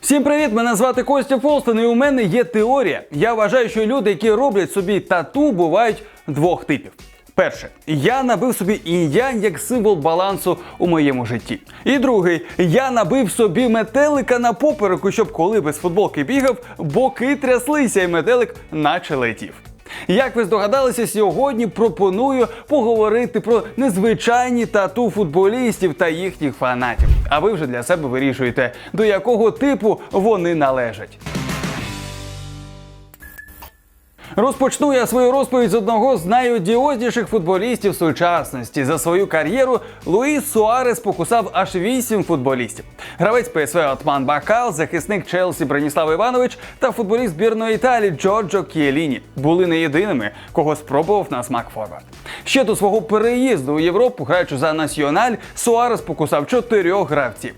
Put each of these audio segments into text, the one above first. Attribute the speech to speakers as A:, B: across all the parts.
A: Всім привіт! Мене звати Костя Фолстон, і у мене є теорія. Я вважаю, що люди, які роблять собі тату, бувають двох типів. Перше, я набив собі інь-янь як символ балансу у моєму житті. І другий, я набив собі метелика на попереку, щоб коли без футболки бігав, боки тряслися, і метелик наче летів. Як ви здогадалися, сьогодні пропоную поговорити про незвичайні тату футболістів та їхніх фанатів. А ви вже для себе вирішуєте, до якого типу вони належать. Розпочну я свою розповідь з одного з найодіозніших футболістів сучасності. За свою кар'єру Луїс Суарес покусав аж вісім футболістів. Гравець ПСВ Отман Бакал, захисник Челсі Браніслав Іванович та футболіст збірної Італії Джорджо Кіеліні були не єдиними, кого спробував на смак форвард. Ще до свого переїзду у Європу, граючи за національ, Суарес покусав чотирьох гравців.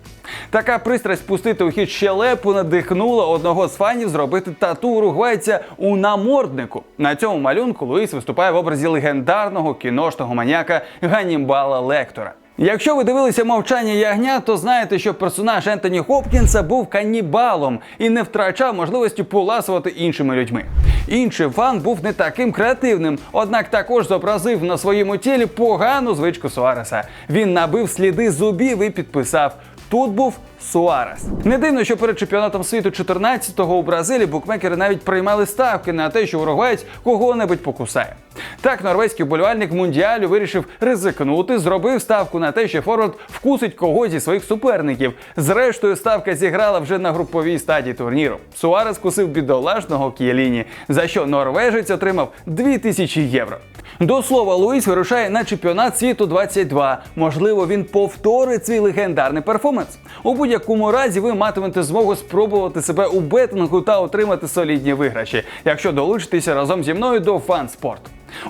A: Така пристрасть пустити у хід щелепу надихнула одного з фанів зробити тату уругвайця у наморднику. На цьому малюнку Луїс виступає в образі легендарного кіношного маніяка Ганнібала Лектора. Якщо ви дивилися мовчання ягня, то знаєте, що персонаж Ентоні Хопкінса був канібалом і не втрачав можливості поласувати іншими людьми. Інший фан був не таким креативним, однак також зобразив на своєму тілі погану звичку Суареса. Він набив сліди зубів і підписав. Тут був Суарес. Не дивно, що перед чемпіонатом світу 14-го у Бразилії букмекери навіть приймали ставки на те, що уругваєць кого-небудь покусає. Так, норвезький вболівальник мундіалю вирішив ризикнути, зробив ставку на те, що Форвард вкусить когось зі своїх суперників. Зрештою, ставка зіграла вже на груповій стадії турніру. Суарес кусив бідолашного К'єліні, за що норвежець отримав 2000 євро. До слова, Луїс вирушає на чемпіонат світу 22. Можливо, він повторить свій легендарний перформанс. У будь-якому разі ви матимете змогу спробувати себе у бетингу та отримати солідні виграші, якщо долучитеся разом зі мною до фан-спорт.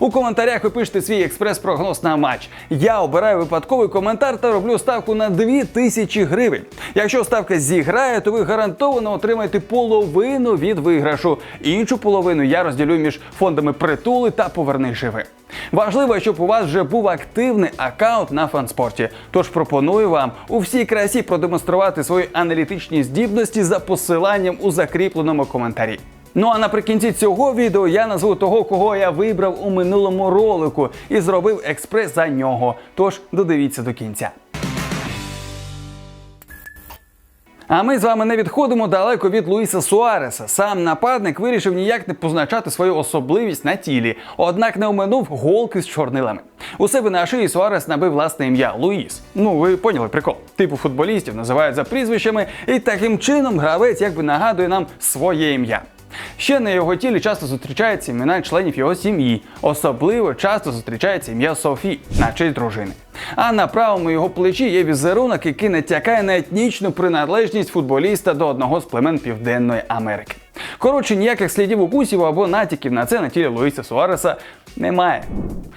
A: У коментарях ви пишете свій експрес-прогноз на матч. Я обираю випадковий коментар та роблю ставку на 2000 гривень. Якщо ставка зіграє, то ви гарантовано отримаєте половину від виграшу. Іншу половину я розділю між фондами притули та поверни живи. Важливо, щоб у вас вже був активний аккаунт на фанспорті. Тож пропоную вам у всій красі продемонструвати свої аналітичні здібності за посиланням у закріпленому коментарі. Ну а наприкінці цього відео я назву того, кого я вибрав у минулому ролику і зробив експрес за нього. Тож додивіться до кінця. А ми з вами не відходимо далеко від Луїса Суареса. Сам нападник вирішив ніяк не позначати свою особливість на тілі, однак не оминув голки з чорнилами. У себе на шиї Суарес набив власне ім'я Луїс. Ну ви поняли прикол. Типу футболістів називають за прізвищами, і таким чином гравець якби нагадує нам своє ім'я. Ще на його тілі часто зустрічаються імена членів його сім'ї. Особливо часто зустрічається ім'я Софі на честь дружини. А на правому його плечі є візерунок, який натякає на етнічну приналежність футболіста до одного з племен Південної Америки. Коротше, ніяких слідів укусів або натяків на це на тілі Луїса Суареса немає.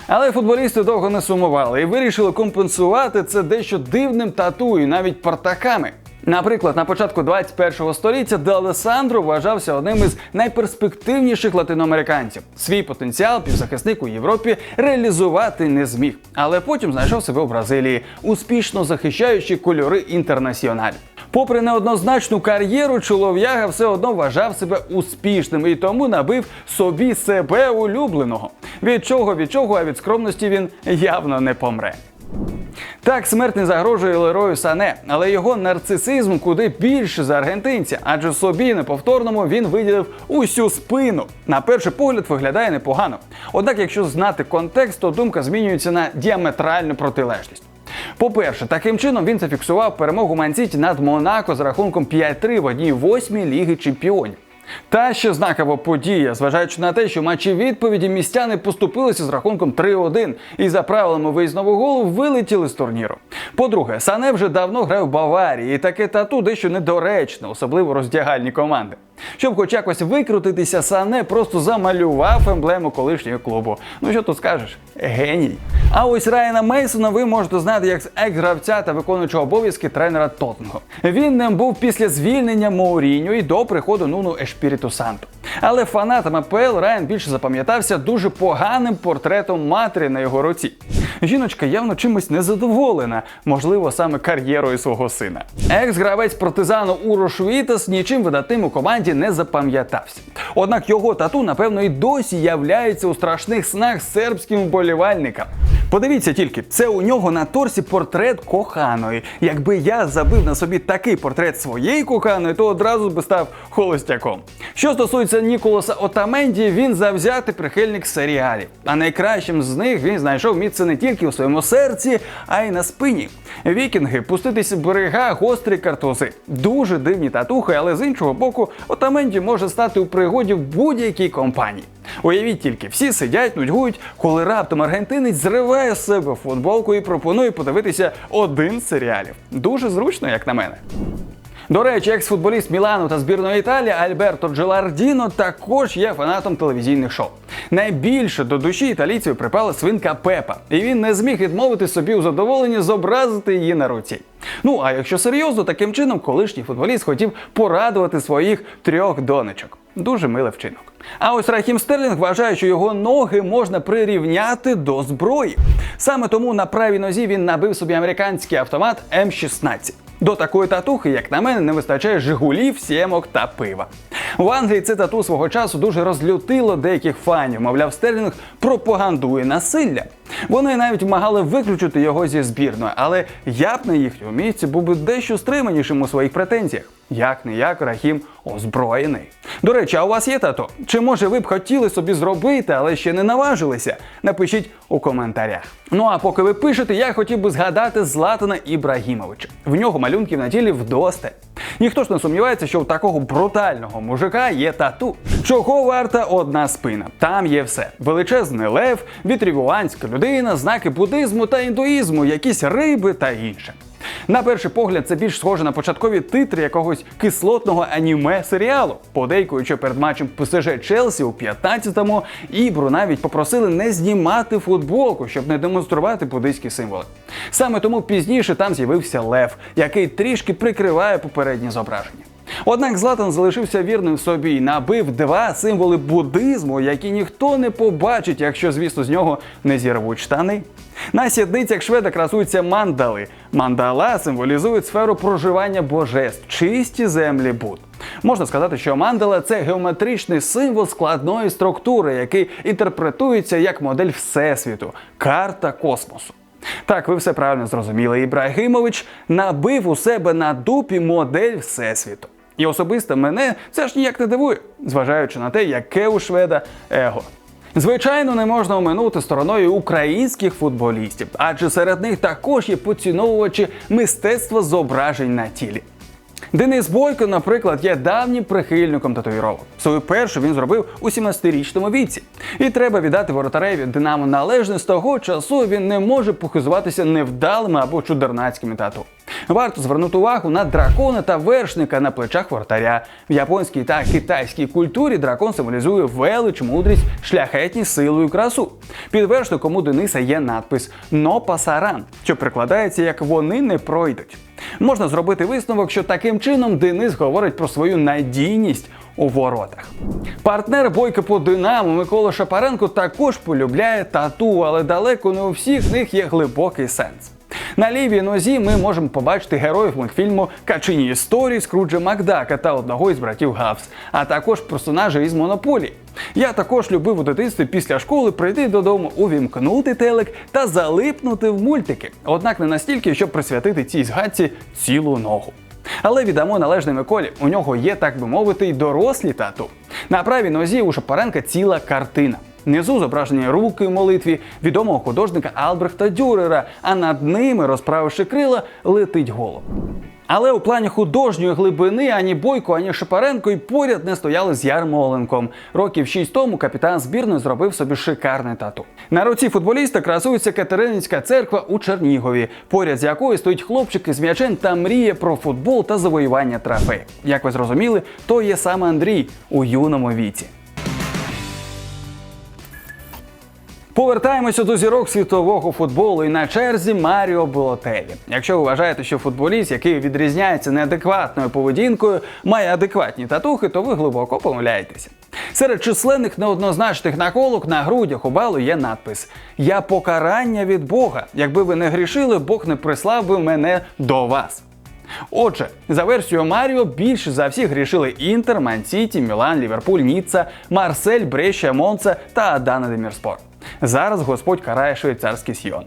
A: Але футболісти довго не сумували і вирішили компенсувати це дещо дивним тату і навіть партаками. Наприклад, на початку 21-го століття Де Алесандро вважався одним із найперспективніших латиноамериканців. Свій потенціал півзахисник у Європі реалізувати не зміг, але потім знайшов себе у Бразилії, успішно захищаючи кольори інтернаціональ. Попри неоднозначну кар'єру, чолов'яга все одно вважав себе успішним і тому набив собі себе улюбленого. Від чого від чого, а від скромності він явно не помре. Так, смерть не загрожує Лерою Сане, але його нарцисизм куди більше за аргентинця, адже собі неповторному він виділив усю спину. На перший погляд виглядає непогано. Однак, якщо знати контекст, то думка змінюється на діаметральну протилежність. По-перше, таким чином він зафіксував перемогу Мансіті над Монако з рахунком 5-3 в одній восьмій ліги чемпіонів. Та ще знакова подія, зважаючи на те, що матчі відповіді містяни поступилися з рахунком 3-1 і за правилами виїзного голу вилетіли з турніру. По-друге, Сане вже давно грає в Баварії, і таке тату дещо недоречне, особливо роздягальні команди. Щоб хоч якось викрутитися, Сане просто замалював емблему колишнього клубу. Ну що тут скажеш? Геній. А ось Райана Мейсона ви можете знати як з екс-гравця та виконуючого обов'язки тренера Тоттенгу. Він ним був після звільнення Моуріньо і до приходу Нуну Ешпіріту Санту. Але фанатам АПЛ Райан більше запам'ятався дуже поганим портретом матері на його руці. Жіночка явно чимось незадоволена, можливо, саме кар'єрою свого сина. Екс-гравець партизану Урош Вітас нічим видатним у команді не запам'ятався. Однак його тату, напевно, і досі являється у страшних снах сербським вболівальникам. Подивіться тільки, це у нього на торсі портрет коханої. Якби я забив на собі такий портрет своєї коханої, то одразу би став холостяком. Що стосується Ніколаса Отаменді, він завзятий прихильник серіалів. А найкращим з них він знайшов місце не тільки у своєму серці, а й на спині. Вікінги, пуститися в берега, гострі картузи. Дуже дивні татухи, але з іншого боку, Отаменді може стати у пригоді в будь-якій компанії. Уявіть тільки, всі сидять, нудьгують, коли раптом аргентинець зриває з себе футболку і пропонує подивитися один з серіалів. Дуже зручно, як на мене. До речі, екс-футболіст Мілану та збірної Італії Альберто Джелардіно також є фанатом телевізійних шоу. Найбільше до душі італійців припала свинка Пепа, і він не зміг відмовити собі у задоволенні зобразити її на руці. Ну а якщо серйозно, таким чином колишній футболіст хотів порадувати своїх трьох донечок. Дуже милий вчинок. А ось Рахім Стерлінг вважає, що його ноги можна прирівняти до зброї. Саме тому на правій нозі він набив собі американський автомат М16. До такої татухи, як на мене, не вистачає жигулів, сімок та пива. В Англії це тату свого часу дуже розлютило деяких фанів. Мовляв, Стерлінг пропагандує насилля. Вони навіть вимагали виключити його зі збірної, але я б на їхньому місці був би дещо стриманішим у своїх претензіях. Як не як Рахім озброєний. До речі, а у вас є тато? Чи може ви б хотіли собі зробити, але ще не наважилися? Напишіть у коментарях. Ну а поки ви пишете, я хотів би згадати Златана Ібрагімовича. В нього малюнків на тілі вдосталь. Ніхто ж не сумнівається, що у такого брутального мужика є тату. Чого варта одна спина? Там є все: величезний лев, вітрівуанська людина, знаки буддизму та індуїзму, якісь риби та інше. На перший погляд, це більш схоже на початкові титри якогось кислотного аніме серіалу. Подейкуючи перед матчем ПСЖ Челсі у 15-му, Ібру навіть попросили не знімати футболку, щоб не демонструвати буддийські символи. Саме тому пізніше там з'явився лев, який трішки прикриває попередні зображення. Однак Златан залишився вірним собі і набив два символи буддизму, які ніхто не побачить, якщо, звісно, з нього не зірвуть штани. На сідницях шведа красуються мандали. Мандала символізують сферу проживання божеств, чисті землі Буд. Можна сказати, що мандала це геометричний символ складної структури, який інтерпретується як модель Всесвіту, карта космосу. Так, ви все правильно зрозуміли. Ібрагимович набив у себе на дупі модель Всесвіту. І особисто мене це ж ніяк не дивує, зважаючи на те, яке у шведа его. Звичайно, не можна оминути стороною українських футболістів, адже серед них також є поціновувачі мистецтва зображень на тілі. Денис Бойко, наприклад, є давнім прихильником татуїровок. Свою першу він зробив у 17-річному віці. І треба віддати воротареві Динамо належне з того часу він не може похизуватися невдалими або чудернацькими тату. Варто звернути увагу на дракона та вершника на плечах воротаря. В японській та китайській культурі дракон символізує велич, мудрість, шляхетність, силу і красу. Під вершником у Дениса є надпис «Но пасаран», що прикладається як вони не пройдуть. Можна зробити висновок, що таким чином Денис говорить про свою надійність у воротах. Партнер бойки по Динамо Микола Шапаренко також полюбляє тату, але далеко не у всіх них є глибокий сенс. На лівій нозі ми можемо побачити героїв мультфільму Качині історії Скруджа Макдака та одного із братів Гавс, а також персонажа із Монополії. Я також любив у дитинстві після школи прийти додому, увімкнути телек та залипнути в мультики. Однак не настільки, щоб присвятити цій згадці цілу ногу. Але віддамо належне Миколі. У нього є, так би мовити, й дорослі тату. На правій нозі у Шапаренка ціла картина. Внизу зображені руки в молитві відомого художника Албрехта Дюрера, а над ними, розправивши крила, летить голуб. Але у плані художньої глибини ані Бойко, ані Шапаренко й поряд не стояли з Ярмоленком. Років шість тому капітан збірної зробив собі шикарне тату. На руці футболіста красується Катерининська церква у Чернігові, поряд з якою стоїть хлопчик із м'ячем та мріє про футбол та завоювання трофеїв. Як ви зрозуміли, то є саме Андрій у юному віці. Повертаємося до зірок світового футболу і на черзі Маріо Болотелі. Якщо ви вважаєте, що футболіст, який відрізняється неадекватною поведінкою, має адекватні татухи, то ви глибоко помиляєтеся. Серед численних неоднозначних наколок на грудях у балу є надпис Я покарання від Бога. Якби ви не грішили, Бог не прислав би мене до вас. Отже, за версією Маріо більше за всіх грішили Інтер, Ман-Сіті, Мілан, Ліверпуль, Ніцца, Марсель, Бреща, Монца та Адана Демірспор. Зараз Господь карає швейцарський Сіон.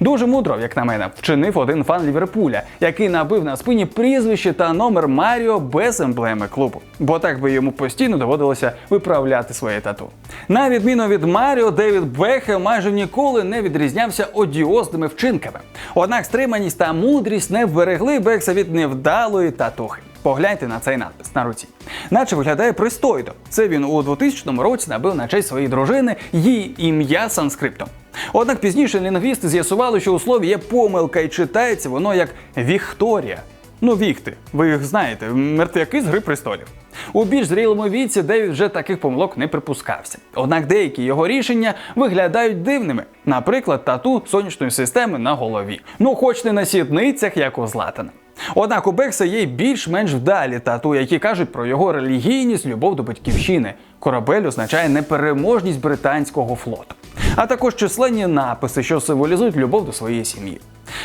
A: Дуже мудро, як на мене, вчинив один фан Ліверпуля, який набив на спині прізвище та номер Маріо без емблеми клубу, бо так би йому постійно доводилося виправляти своє тату. На відміну від Маріо, Девід Бехем майже ніколи не відрізнявся одіозними вчинками. Однак стриманість та мудрість не вберегли Бекса від невдалої татухи. Погляньте на цей надпис на руці. Наче виглядає пристойно. Це він у 2000 році набив на честь своєї дружини її ім'я санскриптом. Однак пізніше лінгвісти з'ясували, що у слові є помилка і читається воно як Вікторія. Ну, віхти, ви їх знаєте, мертвяки з гри престолів. У більш зрілому віці Девід вже таких помилок не припускався. Однак деякі його рішення виглядають дивними, наприклад, тату сонячної системи на голові. Ну, хоч не на сітницях, як у Златана. Однак у Бекса є й більш-менш вдалі тату, які кажуть про його релігійність, любов до батьківщини. Корабель означає непереможність британського флоту, а також численні написи, що символізують любов до своєї сім'ї.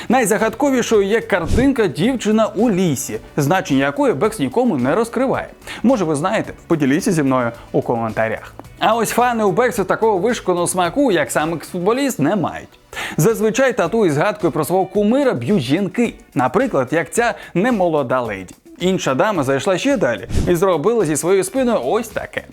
A: Найзагадковішою є картинка дівчина у лісі, значення якої Бекс нікому не розкриває. Може, ви знаєте, поділіться зі мною у коментарях. А ось фани у Бекса такого вишканого смаку, як сам екс-футболіст, не мають. Зазвичай тату із згадкою про свого кумира б'ють жінки, наприклад, як ця немолода леді. Інша дама зайшла ще далі і зробила зі своєю спиною ось таке.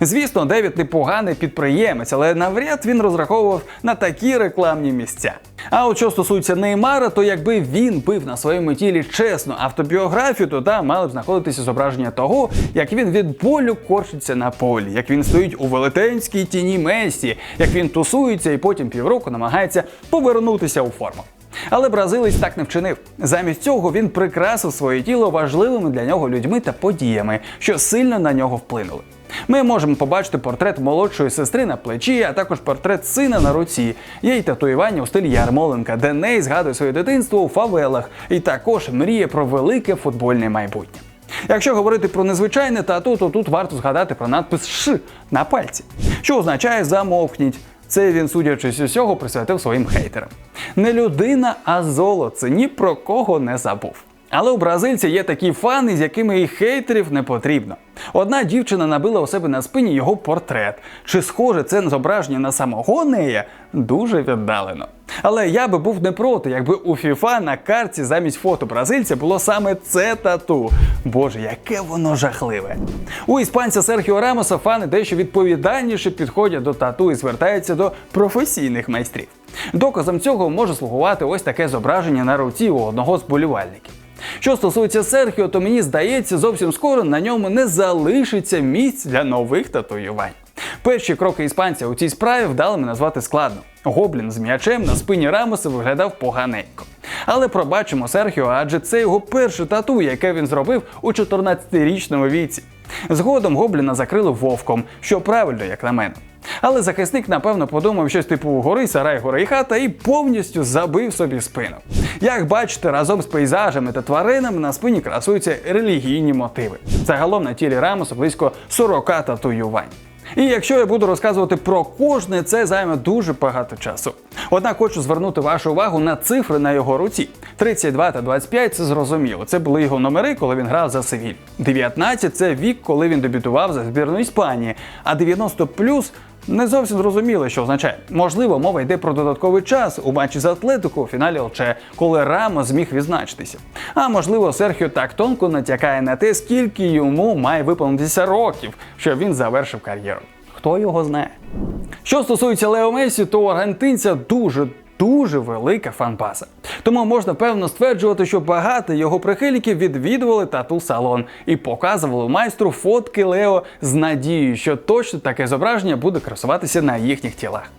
A: Звісно, Девід непоганий підприємець, але навряд він розраховував на такі рекламні місця. А от що стосується Неймара, то якби він бив на своєму тілі чесну автобіографію, то там мали б знаходитися зображення того, як він від болю корчиться на полі, як він стоїть у велетенській тіні Месі, як він тусується і потім півроку намагається повернутися у форму. Але бразилець так не вчинив. Замість цього він прикрасив своє тіло важливими для нього людьми та подіями, що сильно на нього вплинули. Ми можемо побачити портрет молодшої сестри на плечі, а також портрет сина на руці. Є й татуювання у стилі Ярмоленка, де Ней згадує своє дитинство у фавелах і також мріє про велике футбольне майбутнє. Якщо говорити про незвичайне тату, то тут варто згадати про надпис Ш на пальці, що означає замовкніть. Це він, судячи з усього, присвятив своїм хейтерам. Не людина, а золоце ні про кого не забув. Але у бразильця є такі фани, з якими і хейтерів не потрібно. Одна дівчина набила у себе на спині його портрет. Чи схоже це зображення на самого нея? Дуже віддалено. Але я би був не проти, якби у FIFA на картці замість фото бразильця було саме це тату. Боже, яке воно жахливе. У іспанця Серхіо Рамоса фани дещо відповідальніше підходять до тату і звертаються до професійних майстрів. Доказом цього може слугувати ось таке зображення на руці у одного з болівальників. Що стосується Серхіо, то мені здається, зовсім скоро на ньому не залишиться місць для нових татуювань. Перші кроки іспанця у цій справі вдалими назвати складно. Гоблін з м'ячем на спині Рамоса виглядав поганенько. Але пробачимо Серхіо, адже це його перше тату, яке він зробив у 14-річному віці. Згодом гобліна закрили вовком, що правильно, як на мене. Але захисник, напевно, подумав щось типу гори, сарай, гори і хата і повністю забив собі спину. Як бачите, разом з пейзажами та тваринами на спині красуються релігійні мотиви. Загалом на тілі Рамоса близько 40 татуювань. І якщо я буду розказувати про кожне, це займе дуже багато часу. Однак хочу звернути вашу увагу на цифри на його руці. 32 та 25 – це зрозуміло. Це були його номери, коли він грав за Севіль. 19 – це вік, коли він дебютував за збірну Іспанії. А 90 плюс не зовсім зрозуміло, що означає. Можливо, мова йде про додатковий час у матчі з Атлетику у фіналі ЛЧ, коли Рамо зміг відзначитися. А можливо, Серхіо так тонко натякає на те, скільки йому має виповнитися років, щоб він завершив кар'єру. Хто його знає? Що стосується Лео Месі, то у аргентинця дуже дуже велика фанбаза. Тому можна певно стверджувати, що багато його прихильників відвідували тату салон і показували майстру фотки Лео з надією, що точно таке зображення буде красуватися на їхніх тілах.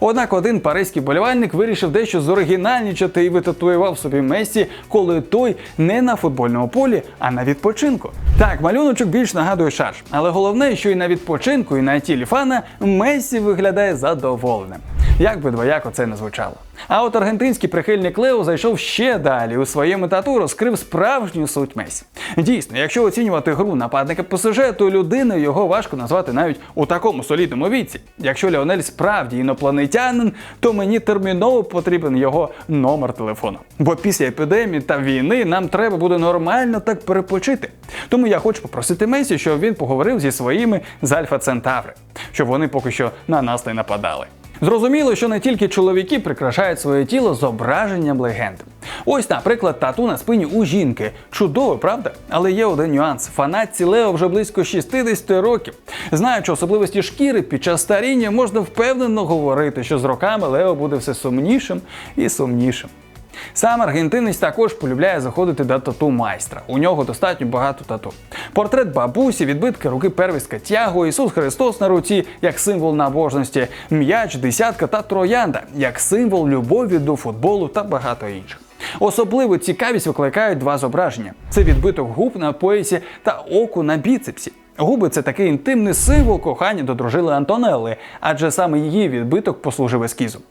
A: Однак один паризький болівальник вирішив дещо зоригінальнічати і витатуював собі Месі, коли той не на футбольному полі, а на відпочинку. Так, малюночок більш нагадує шарж, але головне, що і на відпочинку, і на тілі фана Месі виглядає задоволеним. Як би двояко це не звучало. А от аргентинський прихильник Лео зайшов ще далі. У своєму тату розкрив справжню суть Месі. Дійсно, якщо оцінювати гру нападника по сюжету, людиною його важко назвати навіть у такому солідному віці. Якщо Леонель справді інопланетянин, то мені терміново потрібен його номер телефону. Бо після епідемії та війни нам треба буде нормально так перепочити. Тому я хочу попросити Месі, щоб він поговорив зі своїми з Альфа Центаври, щоб вони поки що на нас не нападали. Зрозуміло, що не тільки чоловіки прикрашають своє тіло зображенням легенди. Ось, наприклад, тату на спині у жінки. Чудово, правда? Але є один нюанс. Фанатці Лео вже близько 60 років. Знаючи особливості шкіри, під час старіння можна впевнено говорити, що з роками Лео буде все сумнішим і сумнішим. Сам аргентинець також полюбляє заходити до тату майстра. У нього достатньо багато тату. Портрет бабусі, відбитки руки первістка Тяго, Ісус Христос на руці як символ набожності, м'яч, десятка та троянда як символ любові до футболу та багато інших. Особливу цікавість викликають два зображення: це відбиток губ на поясі та оку на біцепсі. Губи це такий інтимний символ кохання до дружини Антонелли, адже саме її відбиток послужив ескізом.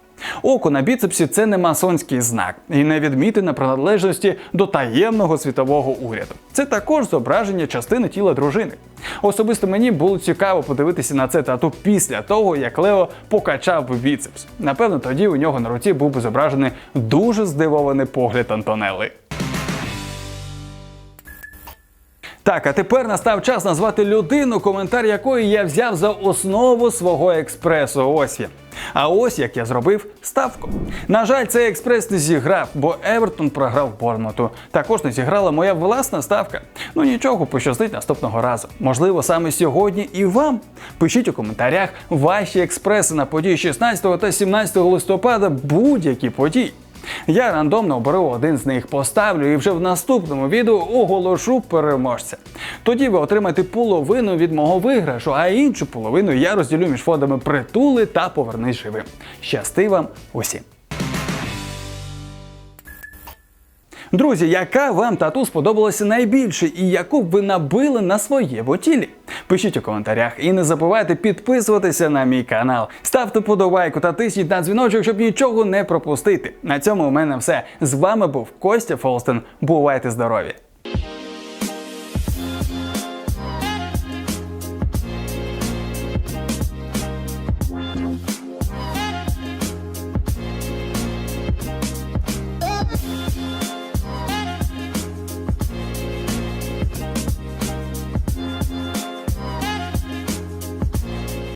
A: Око на біцепсі це не масонський знак і не відмітина приналежності до таємного світового уряду. Це також зображення частини тіла дружини. Особисто мені було цікаво подивитися на це тату після того, як Лео покачав би біцепс. Напевно, тоді у нього на руці був би зображений дуже здивований погляд Антонелли. Так, а тепер настав час назвати людину, коментар якої я взяв за основу свого експресу. Ось він. А ось як я зробив ставку. На жаль, цей експрес не зіграв, бо Евертон програв Борнмуту. Також не зіграла моя власна ставка. Ну нічого, пощастить наступного разу. Можливо, саме сьогодні і вам. Пишіть у коментарях ваші експреси на події 16 та 17 листопада будь-які події. Я рандомно оберу один з них, поставлю і вже в наступному відео оголошу переможця. Тоді ви отримаєте половину від мого виграшу, а іншу половину я розділю між фондами притули та повернись живим. Щасти вам усім! Друзі, яка вам тату сподобалася найбільше і яку б ви набили на своєму тілі? Пишіть у коментарях і не забувайте підписуватися на мій канал. Ставте подобайку та тисніть на дзвіночок, щоб нічого не пропустити. На цьому у мене все. З вами був Костя Фолстен. Бувайте здорові!